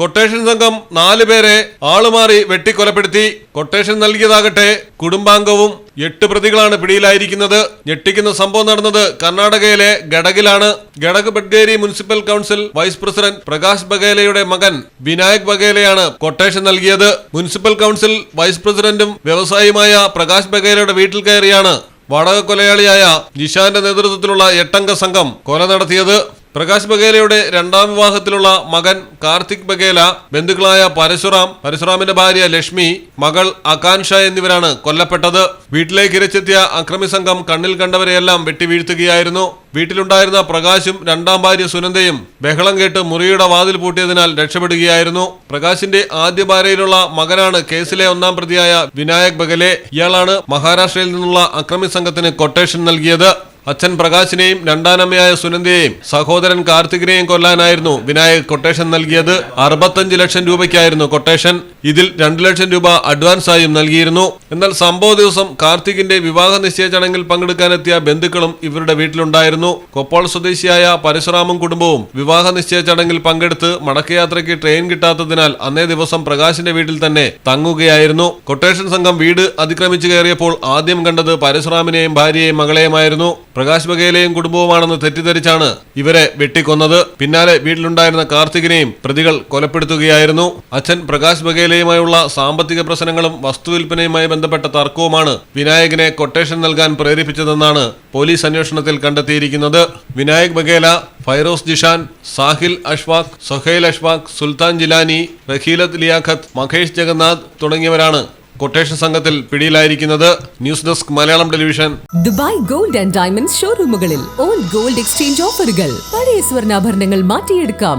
Quotation സംഘം നാലു പേരെ ആളുമാറി വെട്ടിക്കൊലപ്പെടുത്തി. കൊട്ടേഷൻ നൽകിയതാകട്ടെ കുടുംബാംഗവും എട്ട് പ്രതികളാണ് പിടിയിലായിരിക്കുന്നത്. ഞെട്ടിക്കുന്ന സംഭവം നടന്നത് കർണാടകയിലെ ഗഡഗിലാണ്. Gadag Badgeri municipal council vice president Prakash ബഗേലയുടെ മകൻ വിനായക് ബഗേലയാണ് കൊട്ടേഷൻ നൽകിയത്. മുനിസിപ്പൽ കൗൺസിൽ വൈസ് പ്രസിഡന്റും വ്യവസായിയുമായ പ്രകാശ് ബഗേലയുടെ വീട്ടിൽ കയറിയാണ് വാടക കൊലയാളിയായ നിഷാന്റെ നേതൃത്വത്തിലുള്ള എട്ടംഗ സംഘം കൊല നടത്തിയത്. പ്രകാശ് ബഗേലയുടെ രണ്ടാം വിവാഹത്തിലുള്ള മകൻ കാർത്തിക് ബഗേല ബന്ധുക്കളായ പരശുറാം പരശുറാമിന്റെ ഭാര്യ ലക്ഷ്മി മകൾ ആകാൻഷ എന്നിവരാണ് കൊല്ലപ്പെട്ടത്. വീട്ടിലേക്ക് ഇരച്ചെത്തിയ അക്രമി സംഘം കണ്ണിൽ കണ്ടവരെയെല്ലാം വെട്ടിവീഴ്ത്തുകയായിരുന്നു. വീട്ടിലുണ്ടായിരുന്ന പ്രകാശും രണ്ടാം ഭാര്യ സുനന്ദയും ബഹളം കേട്ട് മുറിയുടെ വാതിൽ പൂട്ടിയതിനാൽ രക്ഷപ്പെടുകയായിരുന്നു. പ്രകാശിന്റെ ആദ്യ ഭാര്യയിലുള്ള മകനാണ് കേസിലെ ഒന്നാം പ്രതിയായ വിനായക് ബഗലെ. ഇയാളാണ് മഹാരാഷ്ട്രയിൽ നിന്നുള്ള അക്രമി സംഘത്തിന് കൊട്ടേഷൻ നൽകിയത്. അച്ഛൻ പ്രകാശിനെയും രണ്ടാനമ്മയായ സുനന്ദയെയും സഹോദരൻ കാർത്തികിനെയും കൊല്ലാനായിരുന്നു വിനായക് കൊട്ടേഷൻ നൽകിയത്. അറുപത്തഞ്ച് ലക്ഷം രൂപയ്ക്കായിരുന്നു കൊട്ടേഷൻ. ഇതിൽ രണ്ടു ലക്ഷം രൂപ അഡ്വാൻസ് ആയും നൽകിയിരുന്നു. എന്നാൽ സംഭവ ദിവസം കാർത്തികിന്റെ വിവാഹ നിശ്ചയ ചടങ്ങിൽ പങ്കെടുക്കാനെത്തിയ ബന്ധുക്കളും ഇവരുടെ വീട്ടിലുണ്ടായിരുന്നു. കൊപ്പോൾ സ്വദേശിയായ പരശുറാമും കുടുംബവും വിവാഹ നിശ്ചയ ചടങ്ങിൽ പങ്കെടുത്ത് മടക്കയാത്രയ്ക്ക് ട്രെയിൻ കിട്ടാത്തതിനാൽ അന്നേ ദിവസം പ്രകാശിന്റെ വീട്ടിൽ തന്നെ തങ്ങുകയായിരുന്നു. കൊട്ടേഷൻ സംഘം വീട് അതിക്രമിച്ചു കയറിയപ്പോൾ ആദ്യം കണ്ടത് പരശുറാമിനെയും ഭാര്യയെയും മകളെയുമായിരുന്നു. പ്രകാശ് ബഗേലയും കുടുംബവുമാണെന്ന് തെറ്റിദ്ധരിച്ചാണ് ഇവരെ വെട്ടിക്കൊന്നത്. പിന്നാലെ വീട്ടിലുണ്ടായിരുന്ന കാർത്തികിനെയും പ്രതികൾ കൊലപ്പെടുത്തുകയായിരുന്നു. അച്ഛൻ പ്രകാശ് ബഗേലയുമായുള്ള സാമ്പത്തിക പ്രശ്നങ്ങളും വസ്തുവിൽപ്പനയുമായി ബന്ധപ്പെട്ട തർക്കവുമാണ് വിനായകനെ കൊട്ടേഷൻ നൽകാൻ പ്രേരിപ്പിച്ചതെന്നാണ് പോലീസ് അന്വേഷണത്തിൽ കണ്ടെത്തിയിരിക്കുന്നത്. വിനായക് ബഗേല ഫൈറോസ് ജിഷാൻ സാഹിൽ അഷ്വാഖ് സൊഹൈൽ അഷ്വാഖ് സുൽത്താൻ ജിലാനി റഹീലത്ത് ലിയാഖത്ത് മഹേഷ് ജഗന്നാഥ് തുടങ്ങിയവരാണ് കൊട്ടേഷൻ സംഘത്തിൽ പിടിയിലായിരിക്കുന്നത് news desk Malayalam television. Dubai gold and diamond ഷോറൂമുകളിൽ old gold exchange ഓഫറുകൾ. പഴയ സ്വർണാഭരണങ്ങൾ മാറ്റിയെടുക്കാം.